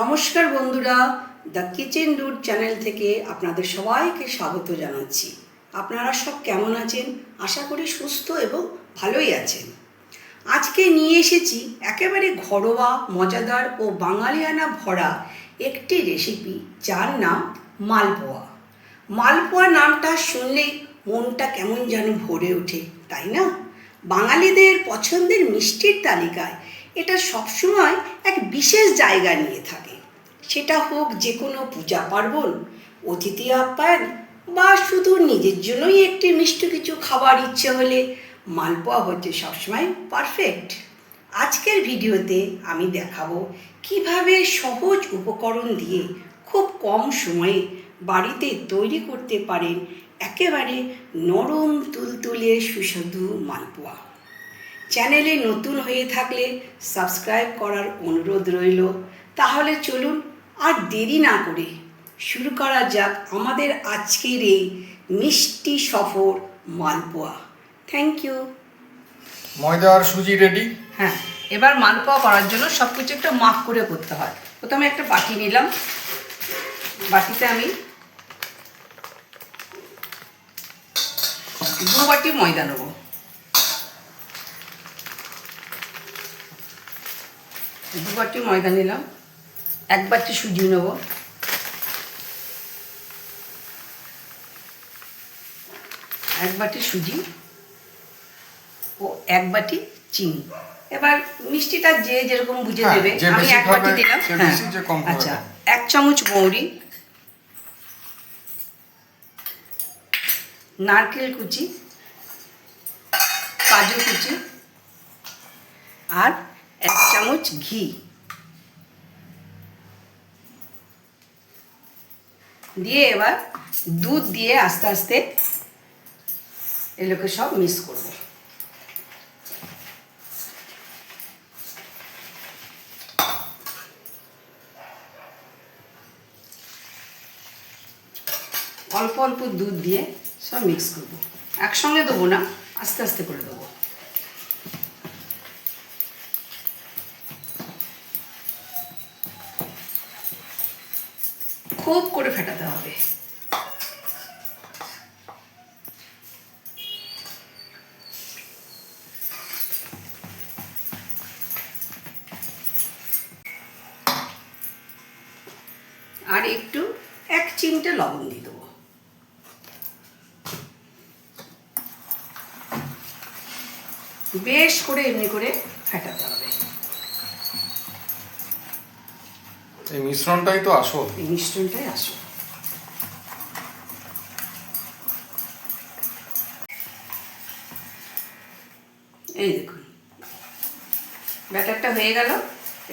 নমস্কার বন্ধুরা, the kitchen root channel থেকে আপনাদের সবাইকে স্বাগত জানাচ্ছি। আপনারা সব কেমন আছেন? আশা করি সুস্থ এবং ভালোই আছেন। আজকে নিয়ে এসেছি একেবারে ঘরোয়া, মজাদার ও বাঙালিয়ানা ভরা একটি রেসিপি যার নাম মালপোয়া। মালপোয়া নামটা শুনলেই মনটা কেমন যেন ভরে ওঠে, তাই না? বাঙালিদের পছন্দের মিষ্টির তালিকায় এটা সবসময় এক বিশেষ জায়গা নিয়ে থাকে। সেটা হোক যে কোনো পূজা পার্বণ, অতিথি আপ্যায়ন, বা শুধু নিজের জন্যই একটি মিষ্টি কিছু খাবার ইচ্ছে হলে, মালপোয়া হচ্ছে সবসময় পারফেক্ট আজকের ভিডিওতে আমি দেখাবো কীভাবে সহজ উপকরণ দিয়ে খুব কম সময়ে বাড়িতে তৈরি করতে পারেন একেবারে নরম তুলতুলে সুস্বাদু মালপোয়া। চ্যানেলে নতুন হয়ে থাকলে সাবস্ক্রাইব করার অনুরোধ রইল। তাহলে চলুন আর দেরি না করে শুরু করা যাক আমাদের আজকের এই মিষ্টি সফর মালপোয়া। থ্যাংক ইউ ময়দা আর সুজি রেডি হ্যাঁ এবার মালপোয়া করার জন্য সব কিছু একটা মাপ করে করতে হয়। প্রথমে একটা বাটি নিলাম। বাটিতে আমি দু বাটি ময়দা নেব। দু বাটি ময়দা নিলাম। এক বাটি সুজি নেব। এক বাটি সুজি ও এক বাটি চিনি। এবার মিষ্টিটা যে যেরকম বুঝে হ্যাঁ, দেবে আমি এক বাটি দিলাম। হ্যাঁ আচ্ছা এক চামচ মৌরি নারকেল কুচি কাজু কুচি আর এক চামচ ঘি। দিয়ে এবার দুধ দিয়ে আস্তে আস্তে এগুলোকে সব মিক্স করব। অল্প অল্প দুধ দিয়ে সব মিক্স করব। একসঙ্গে দেবো না, আস্তে আস্তে করে দেবো। খুব করে ফেটাতে হবে। আর একটু এক চিমটে লবণ দিয়ে দেবো। বেশ করে এমনি করে ফেটাতে হবে। এই মিশ্রণটাই তো আসল। এই মিশ্রণটাই আসো এই দেখুন। ব্যাটারটা হয়ে গেল।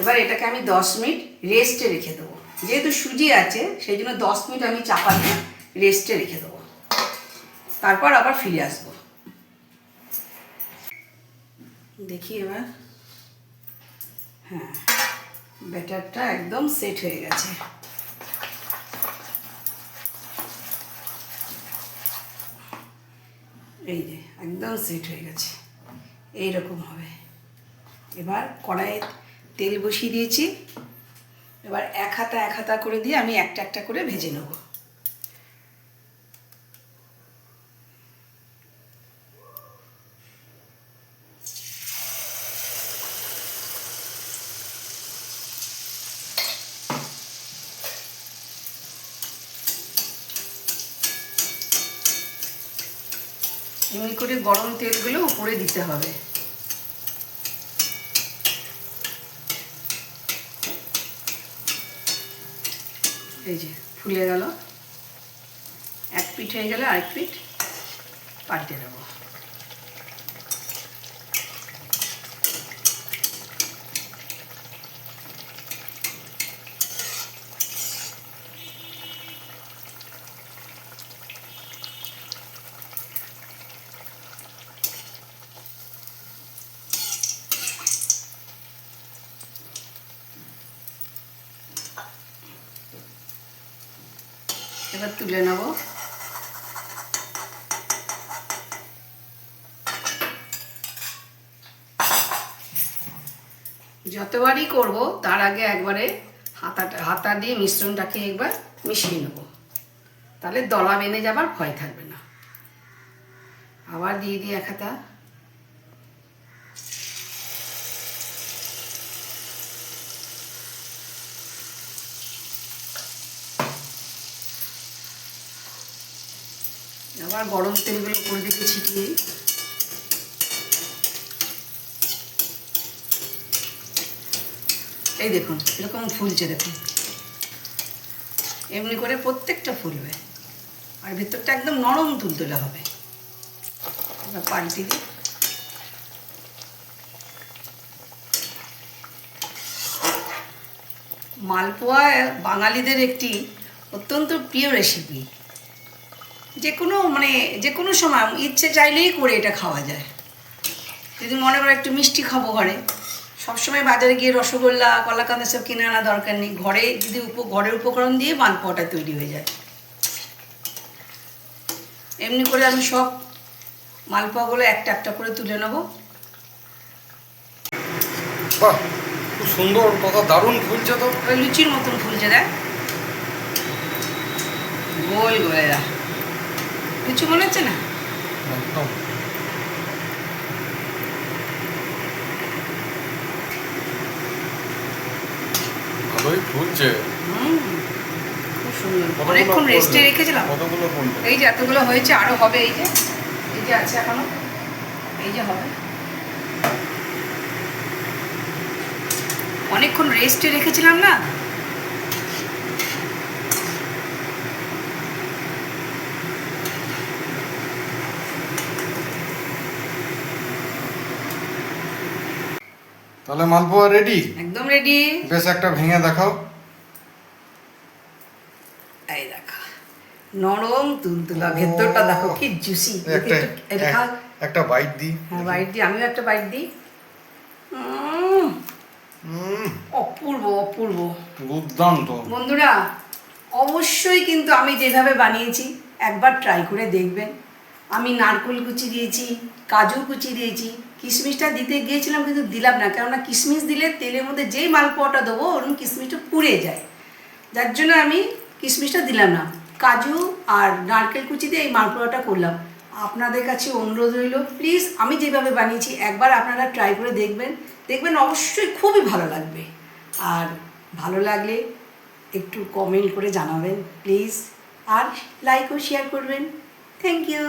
এবার এটাকে আমি দশ মিনিট রেস্টে রেখে দেবো। যেহেতু সুজি আছে, সেই জন্য দশ মিনিট আমি চাপা দিয়ে রেস্টে রেখে দেবো। তারপর আবার ফিরে আসব। দেখি এবার। হ্যাঁ। ব্যাটারটা একদম সেট হয়ে গেছে। এই যে, একদম সেট হয়ে গেছে। এই রকম হবে। এবার কড়াইয়ে তেল বসিয়ে দিয়েছি। এবার এক হাতা এক হাতা করে দিয়ে আমি একটা একটা করে ভেজে নেব। এমনি করে গরম তেলগুলো উপরে দিতে হবে। এই যে, ফুলে গেল। এক পিঠ হয়ে গেলে আরেক পিঠ পাল্টে দেবো। এবার তুলে নেব। যতবারই করব, তার আগে একবারে হাতাটা, হাতা দিয়ে মিশ্রণটাকে একবার মিশিয়ে নেব। তাহলে দলা বেঁধে যাবার ভয় থাকবে না। আবার দিয়ে দিই এক হাতা। আবার গরম তেলগুলো উপর দিকে ছিটিয়ে। এই দেখুন, এরকম ফুলছে দেখুন। এমনি করে প্রত্যেকটা ফুলবে। আর ভেতরটা একদম নরম তুলতুলে হবে। পাল্টি দিই। মালপোয়া বাঙালিদের একটি অত্যন্ত প্রিয় রেসিপি যে কোনো মানে যে কোনো সময় ইচ্ছে চাইলেই করে এটা খাওয়া যায়। যদি মনে করো একটু মিষ্টি খাব ঘরে সবসময় বাজারে গিয়ে রসগোল্লা কলাকান্দ সব কিনে আনা দরকার নেই। ঘরে যদি উপ ঘরের উপকরণ দিয়ে মালপোয়াটা তৈরি হয়ে যায়। এমনি করে আমি সব মালপোয়াগুলো একটা একটা করে তুলে নেব। বাহ খুব সুন্দর কথা দারুণ ফুলছে তো। লুচির মতন ফুলছে দেখ। গোল গোলেরা। লুচি মনে হচ্ছে না? একদম। ভালোই ফুলছে। খুব সুন্দর। অনেকক্ষণ রেস্টে রেখেছিলাম। কতগুলো এই যে এতগুলো হয়েছে আরও হবে এই যে। এই যে আছে এখনও। এই যে হবে। অনেকক্ষণ রেস্টে রেখেছিলাম না? তাহলে মালপোয়া রেডি একদম রেডি বেশ একটা ভেঙে দেখাও। এই দেখো নরম তুলতুলা ভেতরটা দেখো কি জুসি একটা একটা বাইট দিই। হ্যাঁ বাইট দিই আমিও একটা বাইট উম, অপূর্ব অপূর্ব। দুর্দান্ত। বন্ধুরা অবশ্যই কিন্তু আমি যেভাবে বানিয়েছি একবার ট্রাই করে দেখবেন। আমি নারকেল কুচি দিয়েছি কাজু কুচি দিয়েছি কিশমিশটা দিতে গিয়েছিলাম কিন্তু দিলাম না, কেননা কিশমিশ দিলে তেলের মধ্যে যেই মালপোয়াটা দেবো ওরকম কিশমিশটা পুড়ে যায়। যার জন্য আমি কিশমিশটা দিলাম না। কাজু আর নারকেল কুচি দিয়ে এই মালপোয়াটা করলাম। আপনাদের কাছে অনুরোধ রইল, প্লিজ আমি যেভাবে বানিয়েছি, একবার আপনারা ট্রাই করে দেখবেন। দেখবেন অবশ্যই খুবই ভালো লাগবে। আর ভালো লাগলে একটু কমেন্ট করে জানাবেন, প্লিজ। আর লাইক ও শেয়ার করবেন। Thank you.